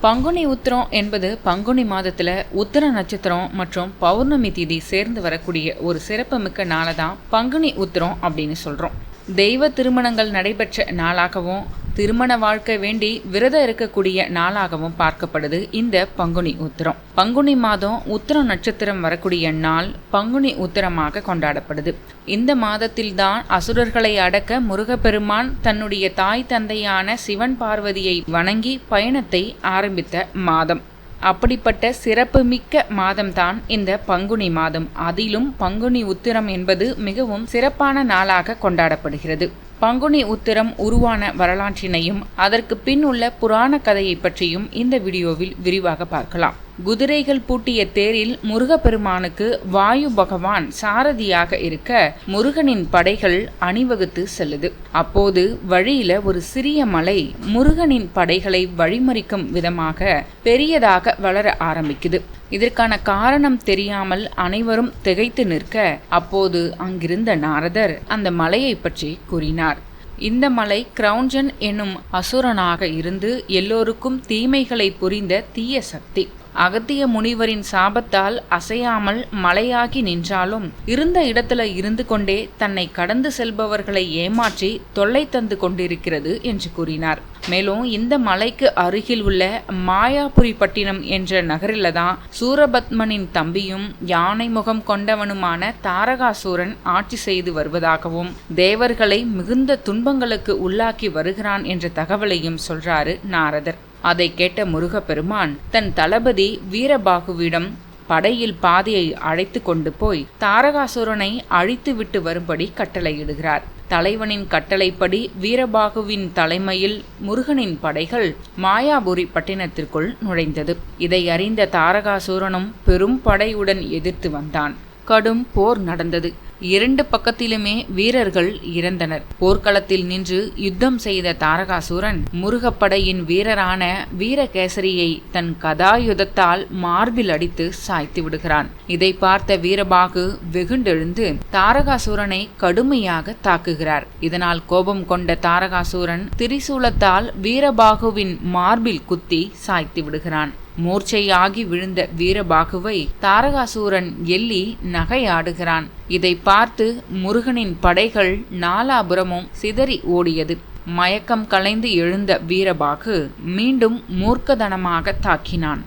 பங்குனி உத்திரம் என்பது பங்குனி மாதத்தில் உத்திர நட்சத்திரம் மற்றும் பௌர்ணமி திதி சேர்ந்து வரக்கூடிய ஒரு சிறப்புமிக்க நாளை தான் பங்குனி உத்திரம் அப்படின்னு சொல்கிறோம் தெய்வ திருமணங்கள் நடைபெற்ற நாளாகவும் திருமண வாழ்க்கை வேண்டி விரதம் இருக்கக்கூடிய நாளாகவும் பார்க்கப்படுது இந்த பங்குனி உத்திரம். பங்குனி மாதம் உத்திரம் நட்சத்திரம் வரக்கூடிய நாள் பங்குனி உத்திரமாக கொண்டாடப்படுது. இந்த மாதத்தில்தான் அசுரர்களை அடக்க முருகப்பெருமான் தன்னுடைய தாய் தந்தையான சிவன் பார்வதியை வணங்கி பயணத்தை ஆரம்பித்த மாதம். அப்படிப்பட்ட சிறப்புமிக்க மாதம்தான் இந்த பங்குனி மாதம். அதிலும் பங்குனி உத்திரம் என்பது மிகவும் சிறப்பான நாளாக கொண்டாடப்படுகிறது. பங்குனி உத்திரம் உருவான வரலாற்றினையும் அதற்கு பின் உள்ள புராண கதையை பற்றியும் இந்த வீடியோவில் விரிவாக பார்க்கலாம். குதிரைகள் பூட்டிய தேரில் முருகப்பெருமானுக்கு வாயு பகவான் சாரதியாக இருக்க முருகனின் படைகள் அணிவகுத்து செல்லுது. அப்போது வழியில ஒரு சிறிய மலை முருகனின் படைகளை வழிமறிக்கும் விதமாக பெரியதாக வளர ஆரம்பிக்குது. இதற்கான காரணம் தெரியாமல் அனைவரும் திகைத்து நிற்க அப்போது அங்கிருந்த நாரதர் அந்த மலையை பற்றி கூறினார். இந்த மலை கிரௌஞ்சன் என்னும் அசுரனாக இருந்து எல்லோருக்கும் தீமைகளை புரிந்த தீய சக்தி. அகத்திய முனிவரின் சாபத்தால் அசையாமல் மலையாகி நின்றாலும் இருந்த இடத்துல இருந்து கொண்டே தன்னை கடந்து செல்பவர்களை ஏமாற்றி தொல்லை தந்து கொண்டிருக்கிறது என்று கூறினார். மேலும் இந்த மலைக்கு அருகில் உள்ள மாயாபுரி பட்டினம் என்ற நகரில தான் சூரபத்மனின் தம்பியும் யானை முகம் கொண்டவனுமான தாரகாசூரன் ஆட்சி செய்து வருவதாகவும் தேவர்களை மிகுந்த துன்பங்களுக்கு உள்ளாக்கி வருகிறான் என்ற தகவலையும் சொல்றாரு நாரதர். அதை கேட்ட முருகப்பெருமான் தன் தளபதி வீரபாகுவிடம் படையில் பாதையை அழைத்து கொண்டு போய் தாரகாசுரனை அழித்து விட்டு வரும்படி கட்டளையிடுகிறார். தலைவனின் கட்டளைப்படி வீரபாகுவின் தலைமையில் முருகனின் படைகள் மாயாபுரி பட்டினத்திற்குள் நுழைந்தது. இதை அறிந்த தாரகாசுரனும் பெரும் படையுடன் எதிர்த்து வந்தான். கடும் போர் நடந்தது. இரண்டு பக்கத்திலுமே வீரர்கள் இறந்தனர். போர்க்களத்தில் நின்று யுத்தம் செய்த தாரகாசூரன் முருகப்படையின் வீரரான வீரகேசரியை தன் கதாயுதத்தால் மார்பில் அடித்து சாய்த்து விடுகிறான். இதை பார்த்த வீரபாகு வெகுண்டெழுந்து தாரகாசூரனை கடுமையாக தாக்குகிறார். இதனால் கோபம் கொண்ட தாரகாசூரன் திரிசூலத்தால் வீரபாகுவின் மார்பில் குத்தி சாய்த்து விடுகிறான். மூர்ச்சையாகி விழுந்த வீரபாகுவை தாரகாசூரன் எள்ளி நகையாடுகிறான். இதை பார்த்து முருகனின் படைகள் நாலாபுரமும் சிதறி ஓடியது. மயக்கம் கலைந்து எழுந்த வீரபாகு மீண்டும் மூர்க்கதனமாக தாக்கினான்.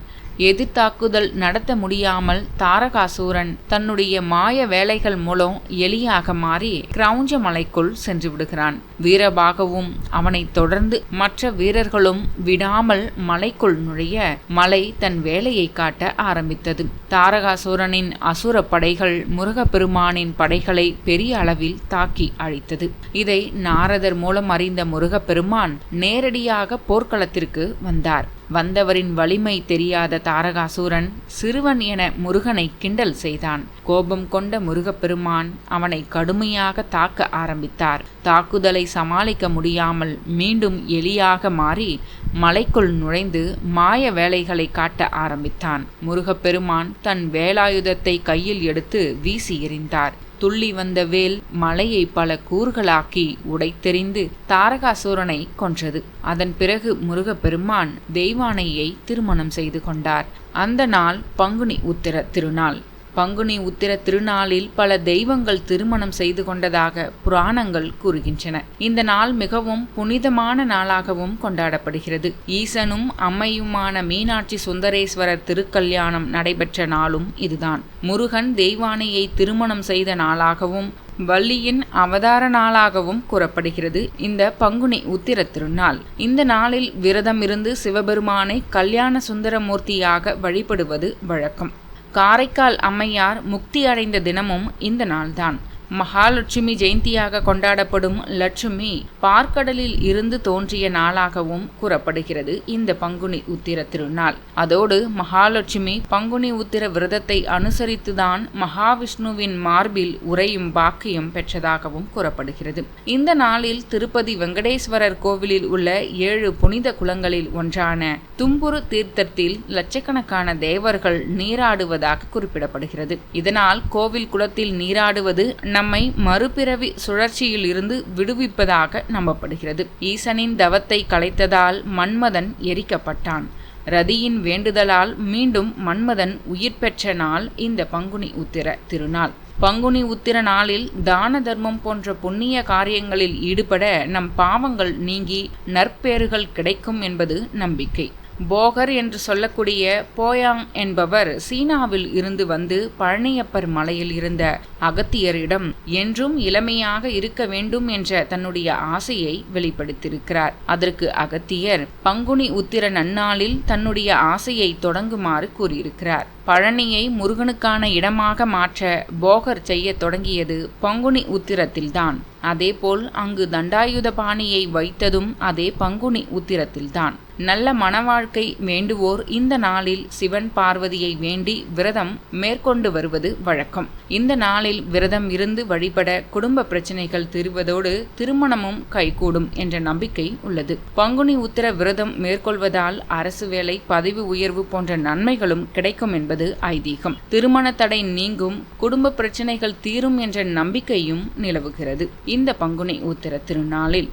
எதிர்த்தாக்குதல் நடத்த முடியாமல் தாரகாசூரன் தன்னுடைய மாய வேலைகள் மூலம் எலியாக மாறி கிரௌஞ்ச மலைக்குள் சென்று விடுகிறான். வீரபாகவும் அவனை தொடர்ந்து மற்ற வீரர்களும் விடாமல் மலைக்குள் நுழைய மலை தன் வேலையை காட்ட ஆரம்பித்தது. தாரகாசூரனின் அசுர படைகள் முருகப்பெருமானின் படைகளை பெரிய அளவில் தாக்கி அழித்தது. இதை நாரதர் மூலம் அறிந்த முருகப்பெருமான் நேரடியாக போர்க்களத்திற்கு வந்தார். வந்தவரின் வலிமை தெரியாத தாரகாசூரன் சிறுவன் என முருகனை கிண்டல் செய்தான். கோபம் கொண்ட முருகப்பெருமான் அவனை கடுமையாக தாக்க ஆரம்பித்தார். தாக்குதலை சமாளிக்க முடியாமல் மீண்டும் எலியாக மாறி மலைக்குள் நுழைந்து மாய வேலைகளை காட்ட ஆரம்பித்தான். முருகப்பெருமான் தன் வேலாயுதத்தை கையில் எடுத்து வீசி எறிந்தார். துள்ளி வந்த வேல் மலையை பல கூறுகளாக்கி உடைத்தெறிந்து தாரகாசூரனை கொன்றது. அதன் பிறகு முருகப்பெருமான் தெய்வானையை திருமணம் செய்து கொண்டார். அந்த நாள் பங்குனி உத்திர திருநாள். பங்குனி உத்திர திருநாளில் பல தெய்வங்கள் திருமணம் செய்து கொண்டதாக புராணங்கள் கூறுகின்றன. இந்த நாள் மிகவும் புனிதமான நாளாகவும் கொண்டாடப்படுகிறது. ஈசனும் அம்மையுமான மீனாட்சி சுந்தரேஸ்வரர் திருக்கல்யாணம் நடைபெற்ற நாளும் இதுதான். முருகன் தெய்வானையை திருமணம் செய்த நாளாகவும் வள்ளியின் அவதார நாளாகவும் கூறப்படுகிறது இந்த பங்குனி உத்திர திருநாள். இந்த நாளில் விரதம் இருந்து சிவபெருமானை கல்யாண சுந்தரமூர்த்தியாக வழிபடுவது வழக்கம். காரைக்கால் அம்மையார் முக்தி அடைந்த தினமும் இந்த நாள்தான். மகாலட்சுமி ஜெயந்தியாக கொண்டாடப்படும் லட்சுமி பார்க்கடலில் இருந்து தோன்றிய நாளாகவும் கூறப்படுகிறது இந்த பங்குனி உத்திர திருநாள். அதோடு மகாலட்சுமி பங்குனி உத்திர விரதத்தை அனுசரித்துதான் மகாவிஷ்ணுவின் மார்பில் உறையும் பாக்கியம் பெற்றதாகவும் கூறப்படுகிறது. இந்த நாளில் திருப்பதி வெங்கடேஸ்வரர் கோவிலில் உள்ள ஏழு புனித குளங்களில் ஒன்றான தும்புரு தீர்த்தத்தில் லட்சக்கணக்கான தேவர்கள் நீராடுவதாக குறிப்பிடப்படுகிறது. இதனால் கோவில் குளத்தில் நீராடுவது நம்மை மறுபிறவி சுழற்சியில் இருந்து விடுவிப்பதாக நம்பப்படுகிறது. ஈசனின் தவத்தை கலைத்ததால் மன்மதன் எரிக்கப்பட்டான். ரதியின் வேண்டுதலால் மீண்டும் மன்மதன் உயிர் பெற்ற நாள் இந்த பங்குனி உத்திர திருநாள். பங்குனி உத்திர நாளில் தான தர்மம் போன்ற புண்ணிய காரியங்களில் ஈடுபட நம் பாவங்கள் நீங்கி நற்பேறுகள் கிடைக்கும் என்பது நம்பிக்கை. போகர் என்று சொல்லக்கூடிய போயாங் என்பவர் சீனாவில் இருந்து வந்து பழனியப்பர் மலையில் இருந்த அகத்தியரிடம் என்றும் இளமையாக இருக்க வேண்டும் என்ற தன்னுடைய ஆசையை வெளிப்படுத்தியிருக்கிறார். அதற்கு அகத்தியர் பங்குனி உத்திர நன்னாளில் தன்னுடைய ஆசையை தொடங்குமாறு கூறியிருக்கிறார். பழனியை முருகனுக்கான இடமாக மாற்ற போகர் செய்ய தொடங்கியது பங்குனி உத்திரத்தில்தான். அதேபோல் அங்கு தண்டாயுத பாணியை வைத்ததும் அதே பங்குனி உத்திரத்தில்தான். நல்ல மனவாழ்க்கை வேண்டுவோர் இந்த நாளில் சிவன் பார்வதியை வேண்டி விரதம் மேற்கொண்டு வருவது வழக்கம். இந்த நாளில் விரதம் இருந்து வழிபட குடும்ப பிரச்சனைகள் தீர்வதோடு திருமணமும் கைகூடும் என்ற நம்பிக்கை உள்ளது. பங்குனி உத்தர விரதம் மேற்கொள்வதால் அரசு வேலை பதவி உயர்வு போன்ற நன்மைகளும் கிடைக்கும் என்பது ஐதீகம். திருமண தடை நீங்கும் குடும்ப பிரச்சனைகள் தீரும் என்ற நம்பிக்கையும் நிலவுகிறது. இந்த பங்குனி உத்தர திருநாளில்